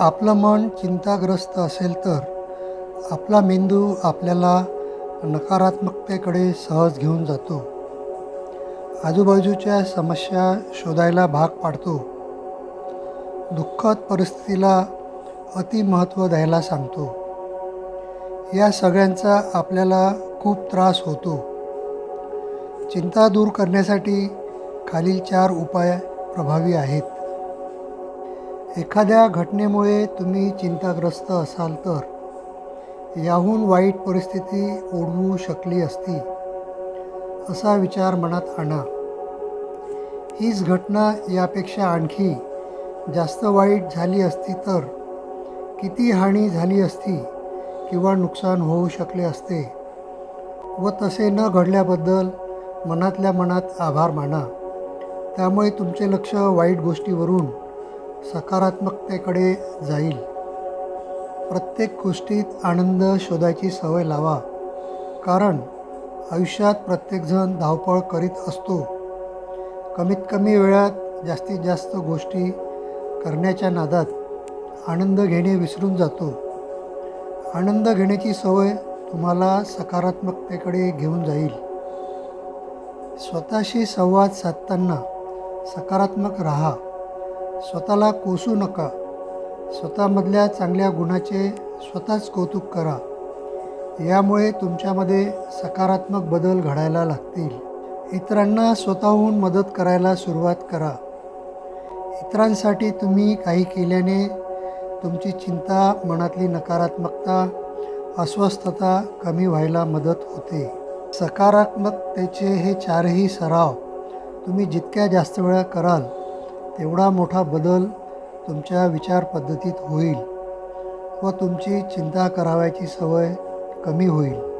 आपलं मन चिंताग्रस्त असेल तर आपला मेंदू आपल्याला नकारात्मकतेकडे सहज घेऊन जातो. आजूबाजूच्या समस्या शोधायला भाग पाडतो. दुःखद परिस्थितीला अतिमहत्त्व द्यायला सांगतो. या सगळ्यांचा आपल्याला खूप त्रास होतो. चिंता दूर करण्यासाठी खालील चार उपाय प्रभावी आहेत. एखाद्या घटनेमुळे तुम्ही चिंताग्रस्त असाल तर याहून वाईट परिस्थिती ओढवू शकली असती असा विचार मनात आणा. हीच घटना यापेक्षा आणखी जास्त वाईट झाली असती तर किती हानी झाली असती किंवा नुकसान होऊ शकले असते व तसे न घडल्याबद्दल मनातल्या मनात आभार माना. त्यामुळे तुमचे लक्ष वाईट गोष्टीवरून सकारात्मकतेकडे जाईल. प्रत्येक गोष्टीत आनंद शोधायची सवय लावा. कारण आयुष्यात प्रत्येकजण धावपळ करीत असतो. कमीत कमी वेळात जास्तीत जास्त गोष्टी करण्याच्या नादात आनंद घेणे विसरून जातो. आनंद घेण्याची सवय तुम्हाला सकारात्मकतेकडे घेऊन जाईल. स्वतःशी संवाद साधताना सकारात्मक राहा. स्वतःला कोसू नका. स्वतःमधल्या चांगल्या गुणाचे स्वतःच कौतुक करा. यामुळे तुमच्यामध्ये सकारात्मक बदल घडायला लागतील. इतरांना स्वतःहून मदत करायला सुरुवात करा. इतरांसाठी तुम्ही काही केल्याने तुमची चिंता मनातली नकारात्मकता अस्वस्थता कमी व्हायला मदत होते. सकारात्मकतेचे हे चारही सराव तुम्ही जितक्या जास्त वेळा कराल तेवढा मोठा बदल तुमच्या विचारपद्धतीत होईल व तुमची चिंता करावयाची सवय कमी होईल.